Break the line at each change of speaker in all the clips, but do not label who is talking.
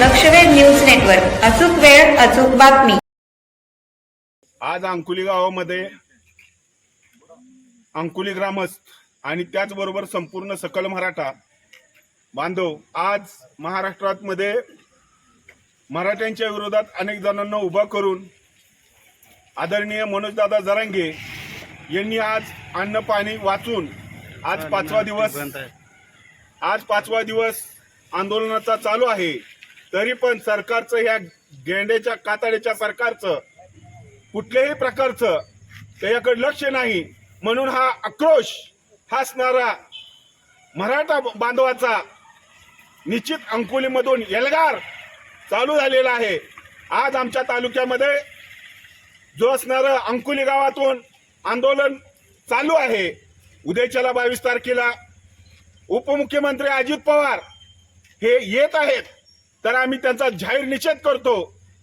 लक्षवेध news network. अचूक वेळ अचूक बातमी.
आज अंकुली गावामध्ये अंकुली ग्रामस्थ आणि त्याचबरोबर संपूर्ण सकल मराठा बांधव आज महाराष्ट्रात मध्ये मराठ्यांच्या विरोधात अनेक जणांना उभा करून आदरणीय मनोजदादा जरांगे यांनी आज अन्न पाणी वाचून आज पाचवा दिवस आज पाचवा दिवस आंदोलनाचा चालू आहे. तरी पण सरकारचं ह्या गेंड्याच्या कातड्याच्या सरकारचं कुठल्याही प्रकारचं त्याच्याकडे लक्ष नाही. म्हणून हा आक्रोश असणारा मराठा बांधवाचा निश्चित अंकुलीमधून एल्गार चालू झालेला आहे. आज आमच्या तालुक्यामध्ये जो असणारं अंकुली गावातून आंदोलन चालू आहे. उद्याच्याला बावीस तारखेला उपमुख्यमंत्री अजित पवार हे येत आहेत. तर आम्ही त्यांचा जाहीर निषेध करतो.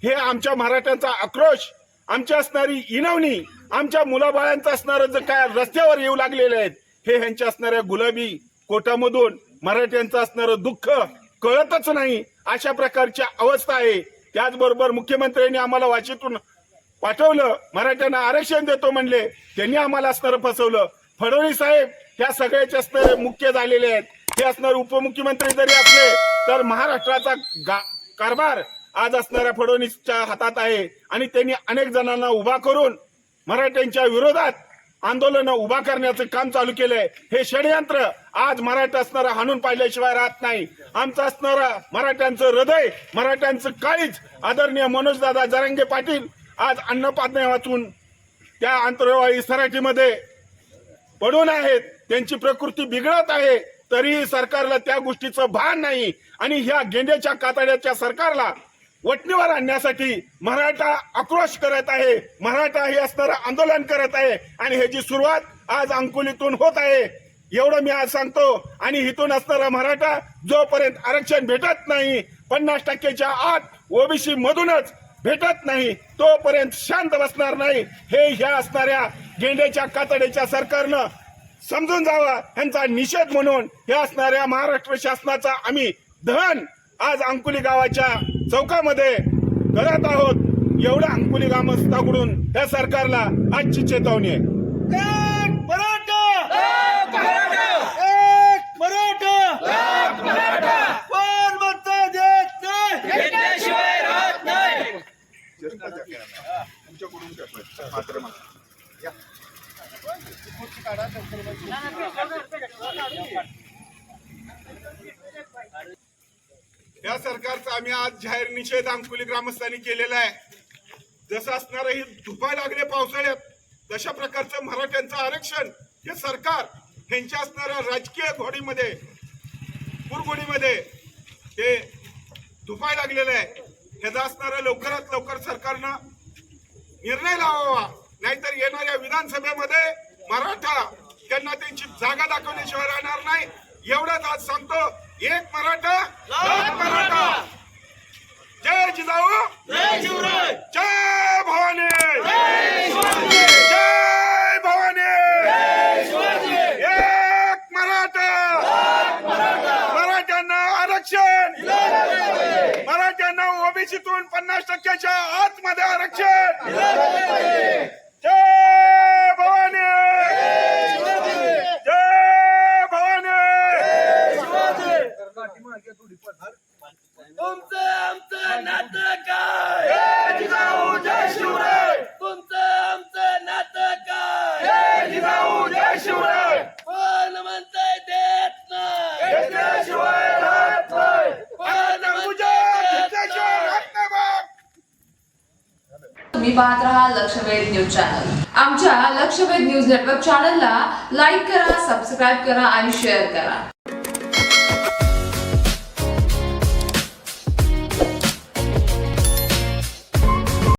हे आमच्या मराठ्यांचा आक्रोश आमची असणारी इनवणी आमच्या मुलाबाळांचं असणारं जे काय रस्त्यावर येऊ लागलेले आहेत हे ह्यांच्या असणाऱ्या गुलाबी कोटामधून मराठ्यांचं असणारं दुःख कळतच नाही अशा प्रकारची अवस्था आहे. त्याचबरोबर मुख्यमंत्र्यांनी आम्हाला वाचेतून पाठवलं मराठ्यांना आरक्षण देतो म्हणले त्यांनी आम्हाला असणारं फसवलं. फडणवीस साहेब ह्या सगळ्याचे असणारे मुख्य झालेले आहेत. हे असणार उपमुख्यमंत्री जरी असले तर महाराष्ट्राचा गा- कारभार आज असणाऱ्या फडणवीसच्या हातात आहे. आणि त्यांनी अनेक जणांना उभा करून मराठ्यांच्या विरोधात आंदोलन उभा करण्याचं काम चालू केलंय. हे षडयंत्र आज मराठा असणारा हाणून पाहिल्याशिवाय राहत नाही. आमचं असणारा मराठ्यांचं हृदय मराठ्यांचं काळीच आदरणीय मनोजदादा जरांगे पाटील आज अन्नपात्ने वाचून त्या आंतरवाळी सराठीमध्ये पडून आहेत. त्यांची प्रकृती बिघडत आहे. तरीही सरकारला त्या गोष्टीचं भान नाही. आणि ह्या गेंड्याच्या कातड्याच्या सरकारला वटणीवर आणण्यासाठी मराठा आक्रोश करत आहे. मराठा हे असणारं आंदोलन करत आहे. आणि ह्याची सुरुवात आज अंकुलीतून होत आहे. एवढं मी आज सांगतो. आणि इथून असणारा मराठा जोपर्यंत आरक्षण भेटत नाही पन्नास टक्क्याच्या आत ओबीसी मधूनच भेटत नाही तोपर्यंत शांत बसणार नाही. हे ह्या असणाऱ्या गेंड्याच्या कातड्याच्या सरकारनं समजून जावा. यांचा निषेध म्हणून हे असणाऱ्या महाराष्ट्र शासनाचा आम्ही धन आज अंकुली गावाच्या चौकामध्ये करत आहोत. एवढं अंकुली ग्रामस्थाकडून या सरकारला आजची चेतावणी आहे.
एक
या सरकारचा आम्ही आज जाहीर निषेध अंकुली ग्रामस्थांनी केलेला आहे. जसं असणारं ही धुपाय लागले पावसाळ्यात तशा प्रकारचं मराठ्यांचं आरक्षण हे सरकार ह्यांच्या असणाऱ्या राजकीय घोडीमध्ये कुरघोडीमध्ये हे धुपाय लागलेलं आहे. ह्याचा असणारा लवकरात लवकर सरकारनं निर्णय लावावा. नाहीतर येणाऱ्या विधानसभेमध्ये मराठा त्यांना त्यांची जागा दाखवल्याशिवाय राहणार नाही. एवढंच आज सांगतो एक मराठा लाख मराठा. जय जिजाऊ.
जय शिवराय.
जय भवानी. जय भवानी. एक मराठा. मराठ्यांना आरक्षण. मराठ्यांना ओबीसीतून पन्नास टक्क्याच्या आतमध्ये आरक्षण जय भवानी जय भवानी
तुमचं आमचं नातं काय? जय जिजाऊ जय शिवराय. तुमचं आमचं नातं काय? जय जिजाऊ जय शिवराय. म्हणतंय देत नाही? राहत.
तुम्ही पाहत राहा लक्षवेध न्यूज चॅनल. आमच्या लक्षवेध न्यूज नेटवर्क चॅनलला लाईक करा सबस्क्राईब करा आणि शेअर करा.